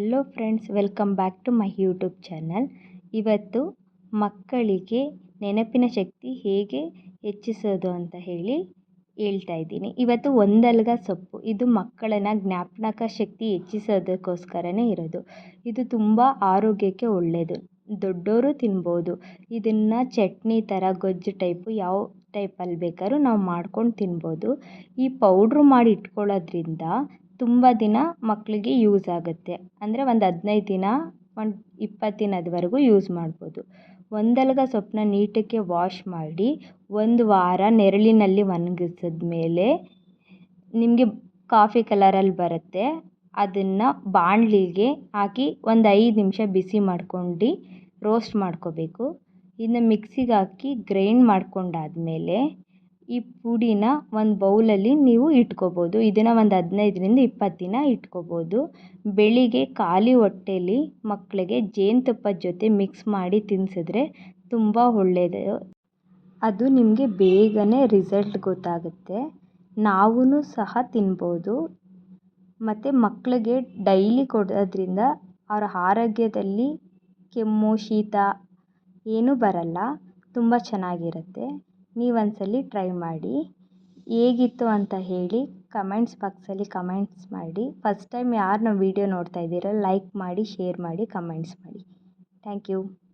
Hello friends welcome back to my YouTube channel ಇವತ್ತು ಮಕ್ಕಳಿಗೆ ನೆನಪಿನ ಶಕ್ತಿ ಹೇಗೆ ಹೆಚ್ಚಿಸೋದು ಅಂತ ಹೇಳಿ ಹೇಳ್ತಾ ಇದ್ದೀನಿ. ಇವತ್ತು ಒಂದಲ್ಗ ಸೊಪ್ಪು, ಇದು ಮಕ್ಕಳನ್ನು ಜ್ಞಾಪಕ ಶಕ್ತಿ ಹೆಚ್ಚಿಸೋದಕ್ಕೋಸ್ಕರನೇ ಇರೋದು. ಇದು ತುಂಬ ಆರೋಗ್ಯಕ್ಕೆ ಒಳ್ಳೆಯದು ದೊಡ್ಡವರು ತಿನ್ಬೋದು. ಇದನ್ನು ಚಟ್ನಿ ಥರ ಗೊಜ್ಜು ಟೈಪು ಯಾವ ಟೈಪಲ್ಲಿ ಬೇಕಾದ್ರೂ ನಾವು ಮಾಡ್ಕೊಂಡು ತಿನ್ಬೋದು. ಈ ಪೌಡ್ರು ಮಾಡಿ ಇಟ್ಕೊಳ್ಳೋದ್ರಿಂದ ತುಂಬ ದಿನ ಮಕ್ಕಳಿಗೆ ಯೂಸ್ ಆಗುತ್ತೆ. ಅಂದರೆ ಒಂದು ಹದಿನೈದು ದಿನ, ಒಂದು ಇಪ್ಪತ್ತು ದಿನದವರೆಗೂ ಯೂಸ್ ಮಾಡ್ಬೋದು. ಒಂದಲ್ಗ ಸೊಪ್ಪನ್ನ ನೀಟಕ್ಕೆ ವಾಶ್ ಮಾಡಿ, ಒಂದು ವಾರ ನೆರಳಿನಲ್ಲಿ ಒಣಗಿಸಿದ ಮೇಲೆ ನಿಮಗೆ ಕಾಫಿ ಕಲರಲ್ಲಿ ಬರುತ್ತೆ. ಅದನ್ನು ಬಾಣಲಿಗೆ ಹಾಕಿ ಒಂದು ಐದು ನಿಮಿಷ ಬಿಸಿ ಮಾಡ್ಕೊಂಡು ರೋಸ್ಟ್ ಮಾಡ್ಕೋಬೇಕು. ಇನ್ನು ಮಿಕ್ಸಿಗೆ ಹಾಕಿ ಗ್ರೈಂಡ್ ಮಾಡ್ಕೊಂಡಾದಮೇಲೆ ಈ ಪುಡಿನ ಒಂದು ಬೌಲಲ್ಲಿ ನೀವು ಇಟ್ಕೋಬೋದು. ಇದನ್ನು ಒಂದು ಹದಿನೈದರಿಂದ ಇಪ್ಪತ್ತು ದಿನ ಇಟ್ಕೋಬೋದು. ಬೆಳಿಗ್ಗೆ ಖಾಲಿ ಹೊಟ್ಟೆಲಿ ಮಕ್ಕಳಿಗೆ ಜೇನುತುಪ್ಪದ ಜೊತೆ ಮಿಕ್ಸ್ ಮಾಡಿ ತಿನ್ನಿಸಿದ್ರೆ ತುಂಬ ಒಳ್ಳೆಯದು ಅದು ನಿಮಗೆ ಬೇಗನೆ ರಿಸಲ್ಟ್ ಗೊತ್ತಾಗುತ್ತೆ. ನಾವೂ ಸಹ ತಿನ್ಬೋದು. ಮತ್ತು ಮಕ್ಕಳಿಗೆ ಡೈಲಿ ಕೊಡೋದ್ರಿಂದ ಅವರ ಆರೋಗ್ಯದಲ್ಲಿ ಕೆಮ್ಮು, ಶೀತ ಏನೂ ಬರಲ್ಲ. ತುಂಬ ಚೆನ್ನಾಗಿರುತ್ತೆ. ನೀವು ಒಂದ್ಸಲ ಟ್ರೈ ಮಾಡಿ. ಹೇಗಿತ್ತು ಅಂತ ಹೇಳಿ ಕಮೆಂಟ್ಸ್ ಬಾಕ್ಸಲ್ಲಿ ಕಮೆಂಟ್ಸ್ ಮಾಡಿ. ಫಸ್ಟ್ ಟೈಮ್ ಯಾರು ನಮ್ಮ ವೀಡಿಯೋ ನೋಡ್ತಾ ಇದ್ದೀರೋ, ಲೈಕ್ ಮಾಡಿ, ಶೇರ್ ಮಾಡಿ, ಕಮೆಂಟ್ಸ್ ಮಾಡಿ. Thank you.